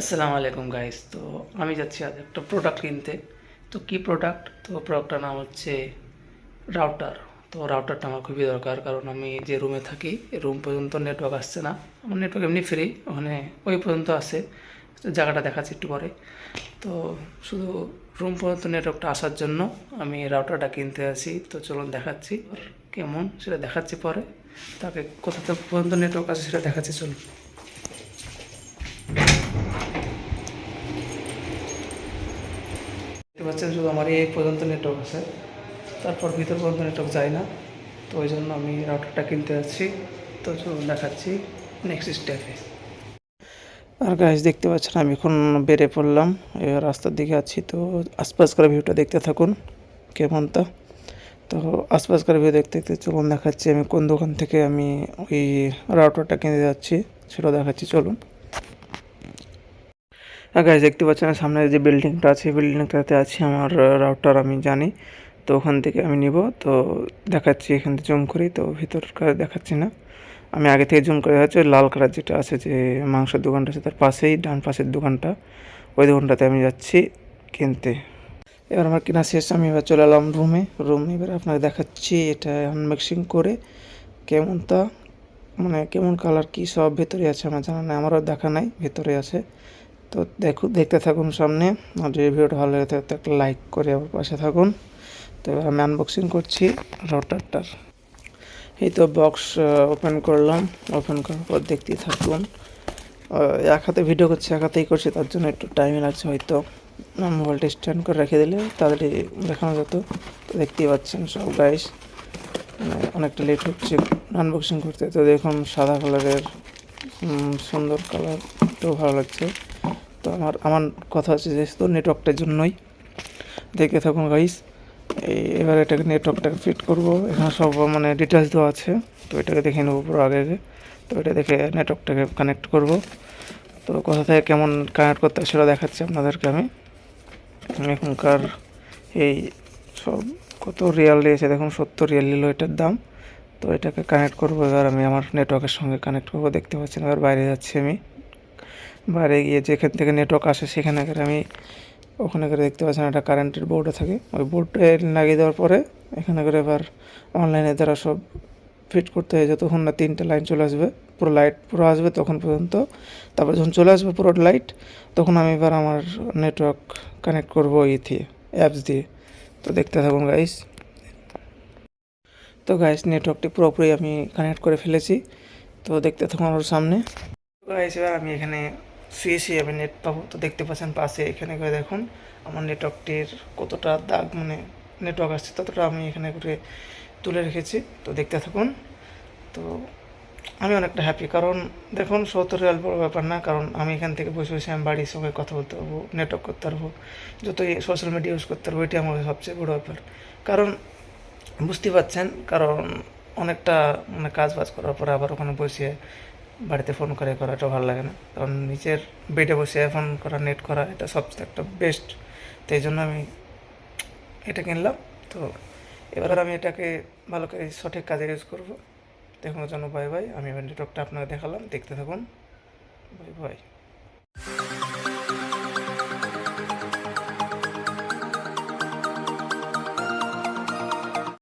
আসসালামু আলাইকুম গাইস তো আমি যাচ্ছি আজ একটা প্রোডাক্ট কিনতে। তো কি প্রোডাক্ট তো প্রোডাক্টটার নাম হচ্ছে রাউটার তো রাউটারটা আমার খুবই দরকার, কারণ আমি যে রুমে থাকি রুম পর্যন্ত নেটওয়ার্ক আসছে না। আমার নেটওয়ার্ক এমনি ফ্রি ওখানে ওই পর্যন্ত আসে জায়গাটা দেখাচ্ছি একটু পরে। তো শুধু রুম পর্যন্ত নেটওয়ার্কটা আসার জন্য আমি রাউটারটা কিনতে আসি তো চলুন দেখাচ্ছি কেমন সেটা দেখাচ্ছি পরে। তাকে কোথা থেকে পর্যন্ত নেটওয়ার্ক আছে সেটা দেখাচ্ছি, চলুন। পাচ্ছেন, শুধু আমার এই পর্যন্ত নেটওয়ার্ক আছে। তারপর ভিতর পর্যন্ত নেটওয়ার্ক যায় না। তো ওই জন্য আমি রাউটারটা কিনতে যাচ্ছি। তো দেখাচ্ছি নেক্সট স্টেপে আর গাছ দেখতে পাচ্ছেন, আমি এখন বেড়ে পড়লাম। এবার রাস্তার দিকে আছি, তো আশপাশকার ভিউটা দেখতে থাকুন, কেমন তা। তো আশপাশকার ভিউ দেখতে দেখতে চলুন দেখাচ্ছি, আমি কোন দোকান থেকে আমি ওই রাউটারটা কিনতে যাচ্ছি, সেটাও দেখাচ্ছি, চলুন। গাইজ দেখতে পাচ্ছেন সামনে যে বিল্ডিংটা আছে বিল্ডিংটাতে আছে আমার রাউটার আমি জানি। তো ওখান থেকে আমি নিব। তো দেখাচ্ছি এখান থেকে জুম করি, তো ভিতরকার দেখাচ্ছি না। আমি আগে থেকে জুম করে দেখাচ্ছি লাল কালার যেটা আছে, যে মাংসের দোকানটা আছে, তার পাশেই, ডান পাশের দোকানটা। ওই দোকানটাতে আমি যাচ্ছি কিনতে। এবার আমার কেনা শেষ, আমি এবার চলে এলাম রুমে রুমে এবার আপনাকে দেখাচ্ছি এটা আনমিক্সিং করে কেমন তা মানে কেমন কালার কী সব ভেতরে আছে আমার জানা নাই, আমারও দেখা নাই, ভেতরে আছে। তো দেখো, দেখতে থাকুন সামনে। আর যদি ভিডিওটা ভালো লাগে থাকে একটা লাইক করে আমার পাশে থাকুন। তো এবার আমি আনবক্সিং করছি রাউটারটার এই তো বক্স ওপেন করলাম। ওপেন করার পর দেখতেই থাকুন। এক হাতে ভিডিও করছি, এক হাতেই করছি, তার জন্য একটু টাইম লাগছে হয়তো। মোবাইলটা স্ট্যান্ড করে রেখে দিলে তাড়াতাড়ি দেখানো যেত। দেখতেই পাচ্ছেন সব গাইস মানে অনেকটা লেট হচ্ছে আনবক্সিং করতে। তো দেখুন সাদা কালারের সুন্দর কালার তো ভালো লাগছে। তো আমার আমার কথা হচ্ছে যে, শুধু নেটওয়ার্কটার জন্যই। দেখে থাকুন গাইস এই, এবার এটাকে নেটওয়ার্কটাকে ফিট করব। এখানে সব মানে ডিটেলস দেওয়া আছে। তো এটাকে দেখে নেব পুরো আগে আগে। তো এটা দেখে নেটওয়ার্কটাকে কানেক্ট করব। তো কোথা থেকে কেমন কানেক্ট করতে সেটা দেখাচ্ছি আপনাদেরকে আমি। এখনকার এই সব কত রিয়াল দিয়েছে দেখুন, সত্তর রিয়াল নিল এটার দাম। তো এটাকে কানেক্ট করব। এবার আমি আমার নেটওয়ার্কের সঙ্গে কানেক্ট করব। দেখতে পাচ্ছেন, এবার বাইরে যাচ্ছি আমি। বাইরে গিয়ে যেখান থেকে নেটওয়ার্ক আসে সেখানে করে আমি ওখানে করে দেখতে পাচ্ছেন একটা কারেন্টের বোর্ডে থাকে। ওই বোর্ডে লাগিয়ে দেওয়ার পরে এখানে করে এবার অনলাইনে দ্বারা সব ফিট করতে হয়, যতক্ষণ না তিনটে লাইন চলে আসবে, পুরো লাইট পুরো আসবে তখন পর্যন্ত। তারপর যখন চলে আসবে পুরো লাইট তখন আমি এবার আমার নেটওয়ার্ক কানেক্ট করব ই দিয়ে অ্যাপস দিয়ে। তো দেখতে থাকুন গাইস তো গাইস নেটওয়ার্কটি পুরোপুরি আমি কানেক্ট করে ফেলেছি। তো দেখতে থাকুন আমার সামনে। গাইস এবার আমি এখানে শুয়ে আমি নেট পাবো। তো দেখতে পাচ্ছেন পাশে এখানে করে দেখুন, আমার নেটওয়ার্কটির কতটা দাগ মানে নেটওয়ার্ক আসছে ততটা আমি এখানে করে তুলে রেখেছি। তো দেখতে থাকুন। তো আমি অনেকটা হ্যাপি কারণ দেখুন, সত্তর রিয়াল বড় ব্যাপার না, কারণ আমি এখান থেকে বসে বসে আমি বাড়ির সঙ্গে কথা বলতে পারব নেটওয়ার্ক করতে পারব, যতই সোশ্যাল মিডিয়া ইউজ করতে পারব, এটি আমার সবচেয়ে বড় ব্যাপার। কারণ বুঝতে পারছেন, কারণ অনেকটা মানে কাজ বাজ করার পরে আবার ওখানে বসে বাড়িতে ফোন করে করাটা ভালো লাগে না। কারণ নিচের বেডে বসে ফোন করা নেট করা, এটা সবচেয়ে একটা বেস্ট তো এই জন্য আমি এটা কিনলাম। তো এবার আমি এটাকে ভালো করে সঠিক কাজে ইউজ করব। দেখুন জন্য বাই বাই আমি নেটওয়ার্কটা আপনাকে দেখালাম। দেখতে থাকুন। Bye bye